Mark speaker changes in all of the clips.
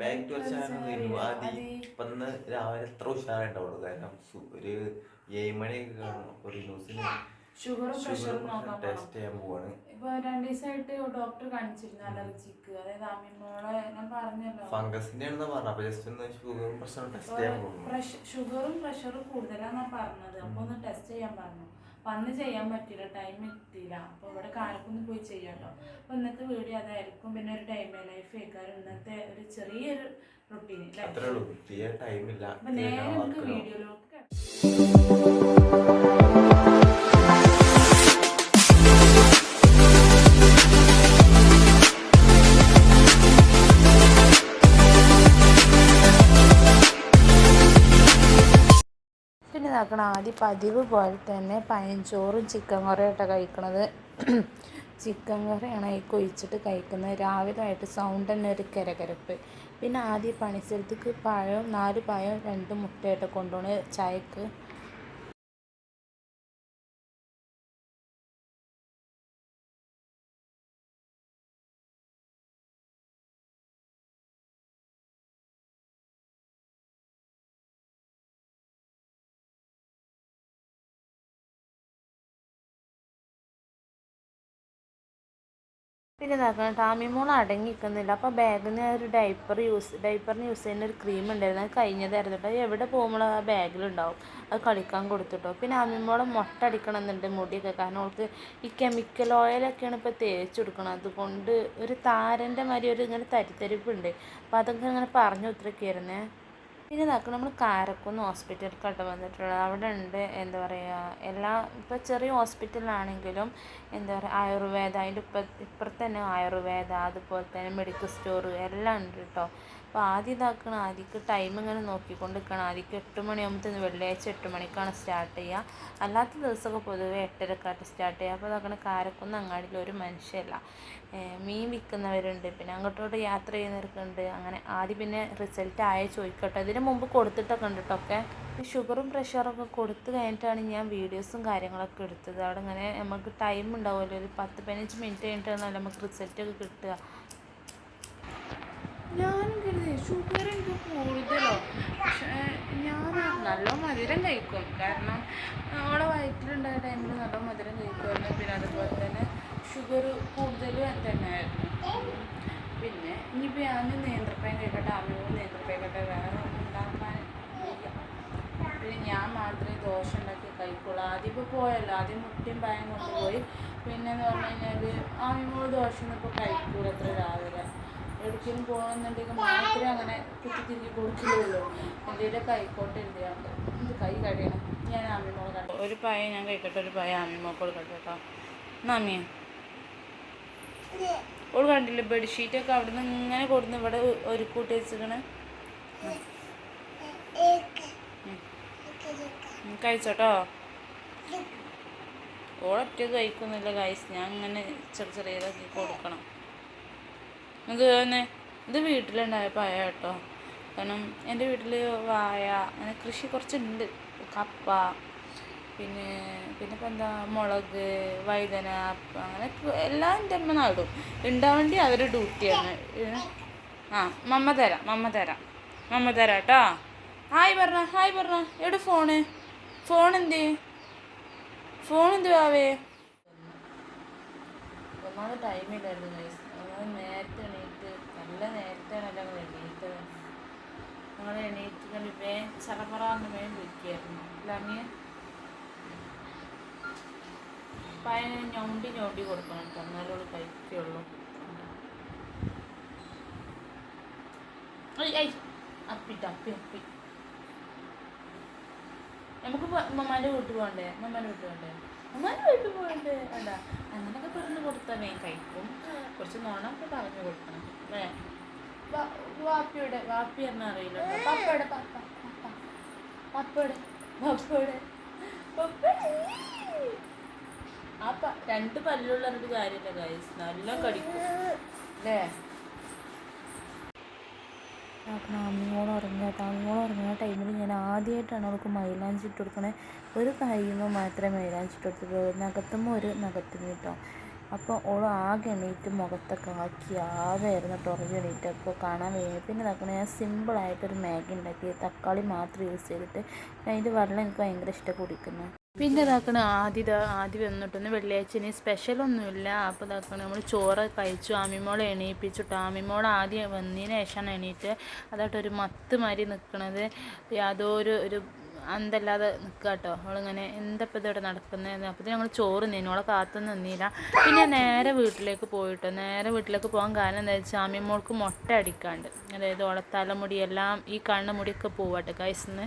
Speaker 1: Back to channel ആദ്യം ഇപ്പൊ രാവിലെ എത്ര ഉഷാറുണ്ടാവുള്ളൂ കാരണം ഒരു ഏഴ് മണിയൊക്കെ കാണും അപ്പൊ റിനൂസിന്
Speaker 2: ഷുഗറും പ്രഷറും നോക്കാൻ
Speaker 1: ടെസ്റ്റ് ചെയ്യാൻ പോവാണ്.
Speaker 2: ഇപ്പൊ രണ്ട് ദിവസമായിട്ട് ഡോക്ടർ കാണിച്ചിരുന്നു അലർജിക്ക് അതായത് അമ്മിമോളെ ഞാൻ പറഞ്ഞല്ലോ.
Speaker 1: ഫംഗസിന്റെ ആണെന്ന് പറഞ്ഞു. അപ്പൊ ജസ്റ്റ് ഒന്ന് ഷുഗറും പ്രഷറും ടെസ്റ്റ് ചെയ്യാൻ
Speaker 2: ഷുഗറും പ്രഷറും കൂടുതലാന്നാ പറഞ്ഞത്. അപ്പൊ ഒന്ന് ടെസ്റ്റ് ചെയ്യാൻ പറഞ്ഞു. അന്ന് ചെയ്യാൻ പറ്റില്ല ടൈം എത്തിയില്ല. അപ്പോൾ ഇവിടെ കാലക്കൊന്ന് പോയി ചെയ്യാട്ടോ. അപ്പോൾ ഇന്നത്തെ വീഡിയോ അതായിരിക്കും. പിന്നെ ഒരു ടൈം ലൈഫ് കേൾക്കാറ് ഇന്നത്തെ ഒരു ചെറിയൊരു റൊട്ടീൻ
Speaker 1: അത്രേ ഉള്ളൂ. ചെയ്യാൻ ടൈമില്ല
Speaker 2: അപ്പൊ നേരെ നമുക്ക് വീഡിയോയിലോട്ട് പിന്നെ ഇതാക്കണം ആദ്യം പതിവ് പോലെ തന്നെ പഴഞ്ചോറും ചിക്കൻ കറിയായിട്ടാണ് കഴിക്കണത്. ചിക്കൻ കറിയാണ് ഈ കൊഴിച്ചിട്ട് കഴിക്കുന്നത്. രാവിലെ ആയിട്ട് സൗണ്ട് തന്നെ ഒരു കരകരപ്പ്. പിന്നെ ആദ്യം പണിസ്ഥലത്തേക്ക് പഴം നാല് പഴം രണ്ട് മുട്ടയായിട്ട് കൊണ്ടുപോണ് ചായക്ക് പിന്നെ ഇതാക്കണം ടാമിമോൾ അടങ്ങി നിൽക്കുന്നില്ല അപ്പോൾ ബാഗിന് ഒരു ഡൈപ്പർ യൂസ് ഡൈപ്പറിന് യൂസ് ചെയ്യുന്ന ഒരു ക്രീം ഉണ്ടായിരുന്നു. അത് കഴിഞ്ഞതായിരുന്നു. കേട്ടോ എവിടെ പോകുമ്പോഴും ആ ബാഗിലുണ്ടാവും. അത് കളിക്കാൻ കൊടുത്തിട്ടോ. പിന്നെ അമ്മിമോളെ മുട്ട അടിക്കണം എന്നുണ്ട് മുടിയൊക്കെ. കാരണം അവൾക്ക് ഈ കെമിക്കൽ ഓയിലൊക്കെയാണ് ഇപ്പോൾ തേച്ച് കൊടുക്കണം അതുകൊണ്ട് ഒരു താരന്റെ മാതിരി ഒരു ഇങ്ങനെ തരിത്തരിപ്പുണ്ട് അപ്പോൾ അതൊക്കെ ഇങ്ങനെ പറഞ്ഞു ഉത്തരക്കായിരുന്നേ പിന്നെ ഇതാക്കും നമ്മൾ കാരക്കുന്ന് ഹോസ്പിറ്റലിലേക്കാട്ട് വന്നിട്ടുള്ളത്. അവിടെ ഉണ്ട് എന്താ പറയുക എല്ലാ ഇപ്പോൾ ചെറിയ ഹോസ്പിറ്റലാണെങ്കിലും എന്താ പറയുക ആയുർവേദ അതിന്റെ ഇപ്പ ഇപ്പുറത്ത് തന്നെ ആയുർവേദ അതുപോലെ തന്നെ മെഡിക്കൽ സ്റ്റോർ എല്ലാം ഉണ്ട് കേട്ടോ അപ്പോൾ ആദ്യം ഇതാക്കണം ആദ്യക്ക് ടൈം ഇങ്ങനെ നോക്കിക്കൊണ്ട് നിൽക്കണം ആദ്യക്ക് എട്ട് മണിയാകുമ്പോഴത്തേന് വെള്ളിയാഴ്ച എട്ട് മണിക്കാണ് സ്റ്റാർട്ട് ചെയ്യുക. അല്ലാത്ത ദിവസമൊക്കെ പൊതുവേ എട്ടരക്കാട്ട് സ്റ്റാർട്ട് ചെയ്യുക. അപ്പോൾ ഇതാക്കണം കാരക്കുന്ന് അങ്ങാടിയിൽ ഒരു മനുഷ്യല്ല മീൻ വിൽക്കുന്നവരുണ്ട്. പിന്നെ അങ്ങോട്ടോട്ട് യാത്ര ചെയ്യുന്നവർക്കുണ്ട്. അങ്ങനെ ആദ്യം പിന്നെ റിസൾട്ട് ആയ ചോദിക്കട്ടെ. ഇതിന് മുമ്പ് കൊടുത്തിട്ടൊക്കെ ഉണ്ട് കേട്ടോ ഒക്കെ ഈ ഷുഗറും പ്രഷറൊക്കെ കൊടുത്തു കഴിഞ്ഞിട്ടാണ് ഞാൻ വീഡിയോസും കാര്യങ്ങളൊക്കെ എടുത്തത്. അവിടെ ഇങ്ങനെ നമുക്ക് ടൈം ഉണ്ടാവുമല്ലോ. ഒരു പത്ത് പതിനഞ്ച് മിനിറ്റ് കഴിഞ്ഞിട്ടാണ് നമുക്ക് റിസൾട്ട് ഒക്കെ കിട്ടുക. ഞാനും കരുതി ഷുഗർ എനിക്ക് കൂടുതലോ. പക്ഷേ ഞാൻ നല്ല മധുരം കഴിക്കും. കാരണം അവളെ വയറ്റിലുണ്ടായ ടൈമിൽ നല്ല മധുരം കഴിക്കുമായിരുന്നു പിന്നെ അതുപോലെ തന്നെ ഷുഗർ കൂടുതലും തന്നെയായിരുന്നു. പിന്നെ ഇനിയിപ്പോൾ ഞാൻ നേന്ത്രപ്പഴം കഴിക്കട്ടെ അമ്മയും നേന്ത്രപ്പഴം കഴിക്കട്ടെ വേറെ ഒന്നും ഉണ്ടാക്കാൻ വയ്യ പിന്നെ ഞാൻ മാത്രമേ ദോശ ഉണ്ടാക്കി കഴിക്കുള്ളൂ ആദ്യം ഇപ്പോൾ പോയല്ലോ ആദ്യം മുട്ടയും പഴം കൊണ്ടുപോയി പിന്നെ എന്ന് പറഞ്ഞു കഴിഞ്ഞാൽ ആമിമോൾ ദോശ ഒന്നും ഇപ്പോൾ കഴിക്കൂല അത്ര രാവിലെ എവിടേക്കും പോകണമെന്നുണ്ടെങ്കിൽ മാത്രമേ അങ്ങനെ കുത്തി തിരിഞ്ഞ് കൊടുക്കുകയുള്ളൂ എന്തെങ്കിലും കൈക്കോട്ട് എന്തെയാണ് ഇത് കൈ കഴിയണം ഞാൻ ആമിമോളെ കണ്ടു ഒരു പായ ഞാൻ കഴിക്കട്ടെ ഒരു പായ ആമിമോക്ക് കൊടുക്കട്ടെ കേട്ടോ നാമിയ ഓൾ ബെഡ്ഷീറ്റ് ഒക്കെ അവിടെ നിന്ന് ഇങ്ങനെ കൊടുന്ന് ഇവിടെ ഒരു കൂട്ടി വെച്ചിക്കണ് കഴിച്ചോട്ടോ? ഓളൊറ്റ കഴിക്കുന്നില്ല കഴിച്ച് ഞാൻ ഇങ്ങനെ ചെറിയ ചെറിയതാക്കി കൊടുക്കണം. ഇത് തന്നെ ഇത് വീട്ടിലുണ്ടായ പഴ കേട്ടോ. കാരണം എന്റെ വീട്ടിൽ വായ അങ്ങനെ കൃഷി കുറച്ചുണ്ട്. കപ്പ പിന്നെ പിന്നെ ഇപ്പം എന്താ മുളക് വഴുതന അങ്ങനെ എല്ലാം എന്റെ അമ്മ നടും. ഉണ്ടാവേണ്ടി അവരുടെ ഡ്യൂട്ടിയാണ് ആ മമ്മ തരാം മമ്മ തരാം. മമ്മ തരാം കേട്ടോ. ഹായ് പറഞ്ഞ ഹായ് പറഞ്ഞ എവിടെ ഫോണ് ഫോൺ എന്ത്? ഫോൺ എന്ത് ആവേ ഒന്നാമത് ടൈമില്ലായിരുന്നു ഗൈസ് ഒന്നാമത് നേരത്തെ എണീറ്റ് നല്ല നേരത്തെയാണല്ലോ ഞങ്ങൾ എണീറ്റത്. ഞങ്ങൾ എണീറ്റ് കണ്ട് വേ ചറപറാന്ന് വേഗം വിളിക്കായിരുന്നു. അല്ലാമിയ പയന ഞൊണ്ടി ഞൊണ്ടി കൊടുക്കണം കേട്ടോ. കഴിക്കുള്ളൂ. ഐ അപ്പിട്ട് അപ്പി അപ്പി. നമുക്ക് മമ്മാന്റെ വീട്ടിൽ പോകണ്ടേ? മമ്മാന്റെ വീട്ടിൽ പോകണ്ടേ? മമ്മാന്റെ വീട്ടിൽ പോകണ്ടേ? അല്ല അങ്ങനെയൊക്കെ പറഞ്ഞു കൊടുത്താൽ വേഗം കഴിക്കും. കുറച്ച് നോണം നോണൊക്കെ പറഞ്ഞു കൊടുക്കണം. വാ- വാപ്പിയുടെ വാപ്പി എന്നാ അറിയില്ല കേട്ടോ. പപ്പയുടെ പപ്പ പപ്പ പപ്പയുടെ പപ്പയുടെ പപ്പയുടെ ആ രണ്ട് പല്ലുള്ള ഒരു കാര്യമില്ല ഗൈസ് നല്ല കടിക്കും അല്ലേ? അമ്മയോട് ഉറങ്ങുക അമ്മയോട് ഉറങ്ങുന്ന ടൈമിൽ ഞാൻ ആദ്യമായിട്ടാണ് അവൾക്ക് മൈലാഞ്ചി ഇട്ട് കൊടുക്കണേ. ഒരു കയ്യുമ്പോൾ മാത്രമേ മൈലാഞ്ചി ഇട്ട് കൊടുത്തിട്ടുള്ളൂ. നഖത്തുമ്പോൾ ഒരു നഖത്തിന് കേട്ടോ. അപ്പോൾ ഓൾ ആകെ എണീറ്റ് മുഖത്തൊക്കെ ആക്കി ആവായിരുന്നു കേട്ടോ ഉറങ്ങി എണീറ്റ്. അപ്പോൾ കാണാൻ വയ്യ. പിന്നെ ഇതാക്കണ ഞാൻ സിമ്പിളായിട്ടൊരു മാഗി ഉണ്ടാക്കി തക്കാളി മാത്രം യൂസ് ചെയ്തിട്ട് ഞാൻ അതിന്റെ വെള്ളം എനിക്ക് ഭയങ്കര ഇഷ്ടം കുടിക്കുന്നത് പിന്നെ ഇതാക്കണ ആദ്യം ആദ്യം വന്നിട്ടൊന്ന് വെള്ളിയാഴ്ച ഇനി സ്പെഷ്യലൊന്നുമില്ല അപ്പോൾ ഇതാക്കണ നമ്മൾ ചോറ് കഴിച്ചു ആമിമോളെ എണീപ്പിച്ചിട്ട് ആമിമോൾ ആദ്യം വന്നതിന് ശേഷമാണ് എണീറ്റ് അതായിട്ട് ഒരു മത്ത് മാതിരി നിൽക്കണത് യാതൊരു ഒരു അന്തല്ലാതെ നിൽക്കുക കേട്ടോ അവളിങ്ങനെ എന്തപ്പോൾ ഇതോടെ നടക്കുന്നത് അപ്പോൾ ഞങ്ങൾ ചോറ് നിന്നു അവളെ കാത്തു നിന്നില്ല. പിന്നെ നേരെ വീട്ടിലേക്ക് പോയിട്ടോ നേരെ വീട്ടിലേക്ക് പോകാൻ കാരണം എന്താ വെച്ചാൽ അമ്മിമോൾക്ക് മുട്ട അടിക്കാണ്ട്. അതായത് ഓളെ തലമുടിയെല്ലാം ഈ കണ്ണ മുടിയൊക്കെ പോവാട്ടെ കൈസിന്ന്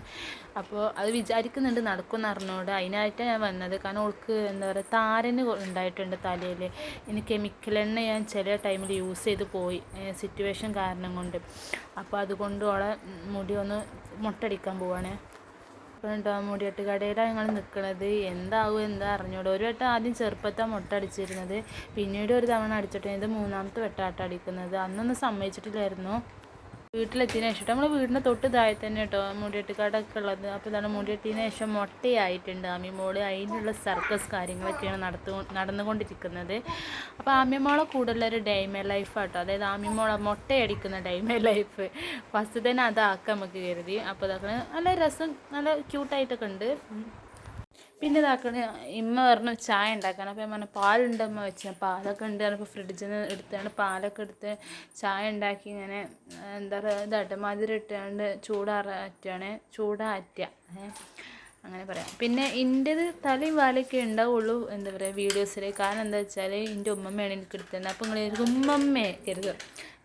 Speaker 2: അപ്പോൾ അത് വിചാരിക്കുന്നുണ്ട് നടക്കുമെന്ന് എന്നറിഞ്ഞോട് അതിനായിട്ടാണ് ഞാൻ വന്നത്. കാരണം അവൾക്ക് എന്താ പറയുക താരന് ഉണ്ടായിട്ടുണ്ട് തലയിൽ ഇനി കെമിക്കൽ എണ്ണ ഞാൻ ചില ടൈമിൽ യൂസ് ചെയ്ത് പോയി സിറ്റുവേഷൻ കാരണം കൊണ്ട്. അപ്പോൾ അതുകൊണ്ട് ഓളെ മുടി ഒന്ന് മുട്ടടിക്കാൻ പോവാണ്. ഉണ്ടോ മുടിയെട്ട് കടയിലാണ് ഞങ്ങൾ നിൽക്കുന്നത് എന്താവും എന്താ അറിഞ്ഞോളൂ ഒരു വട്ടം ആദ്യം ചെറുപ്പത്തെ മുട്ട അടിച്ചിരുന്നത്. പിന്നീട് ഒരു തവണ അടിച്ചിട്ട് ഇത് മൂന്നാമത്തെ വട്ടമായിട്ട് അടിക്കുന്നത്. അന്നൊന്നും സമ്മതിച്ചിട്ടില്ലായിരുന്നു. വീട്ടിലെത്തിയതിന് ശേഷം നമ്മൾ വീടിന്റെ തൊട്ട് താഴെ തന്നെ കേട്ടോ മുടിയെട്ട് കടൊക്കെ ഉള്ളത്. അപ്പോൾ ഇതാണ് മുടിയെട്ടിന് ശേഷം മുട്ടയായിട്ടുണ്ട് ആമിമോൾ അതിനുള്ള സർക്കസ് കാര്യങ്ങളൊക്കെയാണ് നടത്തു നടന്നുകൊണ്ടിരിക്കുന്നത്. അപ്പോൾ ആമിമോളെ കൂടുതലൊരു ലൈഫ് ആട്ടോ. അതായത് ആമിമോളെ മുട്ടയടിക്കുന്ന ഡൈമേ ലൈഫ്. ഫസ്റ്റ് തന്നെ അതാക്കാം നമുക്ക് കരുതി. അപ്പോൾ അതൊക്കെ നല്ല രസം നല്ല ക്യൂട്ടായിട്ടൊക്കെ ഉണ്ട്. പിന്നെ ഇതാക്കണ ഇമ്മ പറഞ്ഞു ചായ ഉണ്ടാക്കാൻ അപ്പോൾ ഞാൻ പാലുണ്ട് അമ്മ വെച്ച്. പാലൊക്കെ ഉണ്ട്. അപ്പോൾ ഫ്രിഡ്ജിൽ നിന്ന് എടുത്താണ് പാലൊക്കെ എടുത്ത് ചായ ഉണ്ടാക്കി ഇങ്ങനെ എന്താ പറയുക ഇതാട്ടെ മധുരം ഇട്ടാണ്ട് ചൂടാറാറ്റാണ് ചൂടാറ്റുക അങ്ങനെ പറയാം. പിന്നെ എന്റെത് തലയും വാലൊക്കെ ഉണ്ടാവുള്ളൂ എന്താ പറയുക വീഡിയോസിൽ കാരണം എന്താ വെച്ചാൽ എന്റെ ഉമ്മമ്മയാണ് എനിക്ക് എടുത്തത് അപ്പോൾ നിങ്ങൾ ഉമ്മമ്മേ കരുത്.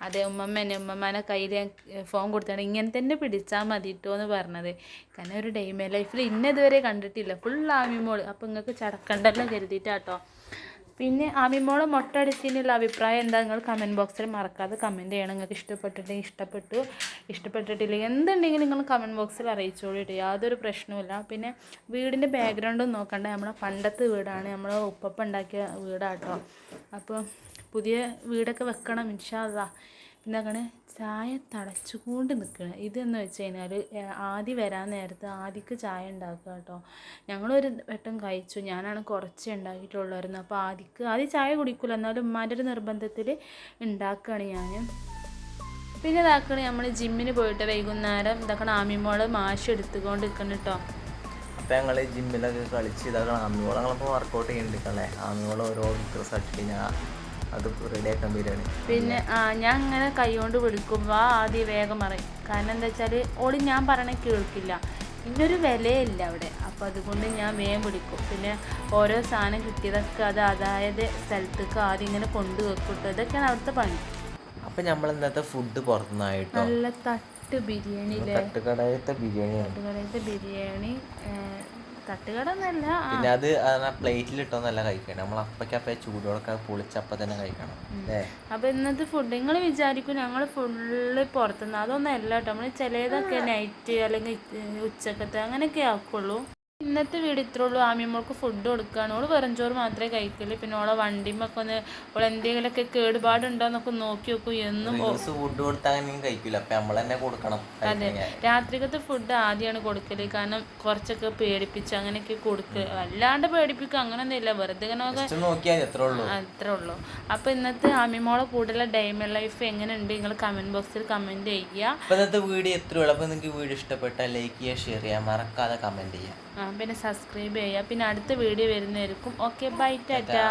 Speaker 2: അതെ ഉമ്മമ്മ എന്റെ ഉമ്മമ്മേനെ കയ്യിൽ ഞാൻ ഫോൺ കൊടുത്താണ്. ഇങ്ങനെ തന്നെ പിടിച്ചാൽ മതി കേട്ടോ എന്ന് പറഞ്ഞത്. കാരണം ഒരു ഡെയ്മേ ലൈഫിൽ ഇന്നതുവരെ കണ്ടിട്ടില്ല. ഫുൾ ആമിമോൾ അപ്പോൾ നിങ്ങൾക്ക് ചടക്കണ്ടല്ലോ കരുതിയിട്ടാട്ടോ പിന്നെ അമിമോളെ മുട്ട അടിച്ചതിനുള്ള അഭിപ്രായം എന്താ? നിങ്ങൾ കമന്റ് ബോക്സിൽ മറക്കാതെ കമന്റ് ചെയ്യണം. നിങ്ങൾക്ക് ഇഷ്ടപ്പെട്ടിട്ടുണ്ടെങ്കിൽ ഇഷ്ടപ്പെട്ടു. ഇഷ്ടപ്പെട്ടിട്ടില്ലെങ്കിൽ എന്തുണ്ടെങ്കിലും നിങ്ങൾ കമന്റ് ബോക്സിൽ അറിയിച്ചോളിട്ട് യാതൊരു പ്രശ്നവുമില്ല പിന്നെ വീടിന്റെ ബാക്ക്ഗ്രൗണ്ടും നോക്കണ്ട. നമ്മളെ പണ്ടത്തെ വീടാണ്. നമ്മൾ ഉപ്പപ്പ ഉണ്ടാക്കിയ വീടാട്ടോ. അപ്പോൾ പുതിയ വീടൊക്കെ വെക്കണം ഇൻഷാല്ലാ അങ്ങനെ ചായ തടച്ചുകൊണ്ട് നിൽക്കണം ഇതെന്ന് വെച്ച് കഴിഞ്ഞാൽ ആദ്യം വരാൻ നേരത്ത് ആദ്യക്ക് ചായ ഉണ്ടാക്കുക കേട്ടോ. ഞങ്ങളൊരു വട്ടം കഴിച്ചു. ഞാനാണ് കുറച്ച് ഉണ്ടാക്കിയിട്ടുള്ളായിരുന്നു അപ്പോൾ ആദ്യക്ക് ആദ്യം ചായ കുടിക്കില്ല എന്നാലും ഉമ്മാന്റെ ഒരു നിർബന്ധത്തിൽ ഉണ്ടാക്കുകയാണ് ഞാൻ പിന്നെ ഇതാക്കണ നമ്മൾ ജിമ്മിന് പോയിട്ട് വൈകുന്നേരം ഇതാക്കണ ആമിമോൾ മാഷ് എടുത്തുകൊണ്ട് നിൽക്കണം കേട്ടോ
Speaker 1: അപ്പം ഞങ്ങൾ ജിമ്മിലൊക്കെ കളിച്ച് ഇതാക്കണം ആമിമോൾ ഞങ്ങളിപ്പോൾ വർക്കൗട്ട് ചെയ്യുന്നുണ്ടല്ലേ ആമിമോൾ ഓരോ ഇത്ര ഞാൻ അത് റെഡിയാക്കാൻ വരികയാണ്.
Speaker 2: പിന്നെ ആ ഞാൻ ഇങ്ങനെ കൈകൊണ്ട് വിളിക്കുമ്പോൾ ആദ്യം വേഗം പറയും. കാരണം എന്താ വെച്ചാൽ ഓൾ ഞാൻ പറയണ കേൾക്കില്ല. ഇന്നൊരു വിലയില്ല അവിടെ. അപ്പോൾ അതുകൊണ്ട് ഞാൻ വേഗം വിളിക്കും. പിന്നെ ഓരോ സാധനം കിട്ടിയതൊക്കെ അത് അതായത് സ്ഥലത്തേക്ക് ആദ്യം ഇങ്ങനെ കൊണ്ടുവെക്കും ഇതൊക്കെയാണ് അവിടുത്തെ പണി.
Speaker 1: അപ്പം നമ്മൾ ഇന്നത്തെ ഫുഡ് പുറത്തുനിന്നായിട്ടോ
Speaker 2: നല്ല തട്ട് ബിരിയാണി
Speaker 1: തട്ടുകടയത്തെ ബിരിയാണി
Speaker 2: തട്ടുകടയിലത്തെ ബിരിയാണി ഏഹ്, തട്ടുകട എന്നല്ല ആ,
Speaker 1: പിന്നെ അത് പ്ലേറ്റിലിട്ടൊന്നല്ല കഴിക്കണം. നമ്മൾ അപ്പയ്ക്കപ്പ ചൂടോടൊക്കെ പൊളിച്ചപ്പ തന്നെ കഴിക്കണം.
Speaker 2: അപ്പൊ ഇന്നത്തെ ഫുഡ് നിങ്ങൾ വിചാരിക്കും ഞങ്ങൾ ഫുള്ള് പുറത്തുനിന്ന്. അതൊന്നും അല്ല കേട്ടോ. നമ്മൾ ചിലതൊക്കെ നൈറ്റ് അല്ലെങ്കിൽ ഉച്ചക്കത്തെ അങ്ങനെയൊക്കെ ആക്കുള്ളൂ. ഇന്നത്തെ വീട് ഇത്രേ ഉള്ളൂ ആമിയമ്മൾക്ക് ഫുഡ് കൊടുക്കുകയാണ് ഓൾ വെറുംചോറ് മാത്രമേ കഴിക്കുള്ളൂ പിന്നെ ഓളെ വണ്ടിമൊക്കെ ഒന്ന് ഓൾ എന്തെങ്കിലുമൊക്കെ കേടുപാടുണ്ടോ എന്നൊക്കെ നോക്കി നോക്കും. എന്നും
Speaker 1: ഫുഡ് കൊടുത്താൽ അങ്ങനെ കഴിക്കില്ല അപ്പം നമ്മൾ തന്നെ കൊടുക്കണം. അതെ.
Speaker 2: രാത്രിക്കത്തെ ഫുഡ് ആദ്യമാണ് കൊടുക്കൽ. കാരണം കുറച്ചൊക്കെ പേടിപ്പിച്ച് അങ്ങനെയൊക്കെ കൊടുക്കുക അല്ലാണ്ട് പേടിപ്പിക്കുക അങ്ങനെയൊന്നുമില്ല വെറുതെ ഇങ്ങനെ
Speaker 1: നോക്കിയാൽ അത്രേ ഉള്ളൂ.
Speaker 2: അത്രേ ഉള്ളൂ അപ്പോൾ ഇന്നത്തെ ആമിമോളെ കൂടുതലുള്ള ഡൈമ ലൈഫ് എങ്ങനെയുണ്ട്? നിങ്ങൾ കമന്റ് ബോക്സിൽ കമന്റ് ചെയ്യുക.
Speaker 1: അപ്പം ഇന്നത്തെ വീഡിയോ എത്ര ഉള്ളൂ. അപ്പോൾ നിങ്ങൾക്ക് വീഡിയോ ഇഷ്ടപ്പെട്ടാൽ ലൈക്ക് ചെയ്യുക ഷെയർ ചെയ്യുക മറക്കാതെ കമന്റ് ചെയ്യുക.
Speaker 2: പിന്നെ സബ്സ്ക്രൈബ് ചെയ്യുക പിന്നെ അടുത്ത വീഡിയോ വരുന്നതായിരിക്കും. Okay bye Tata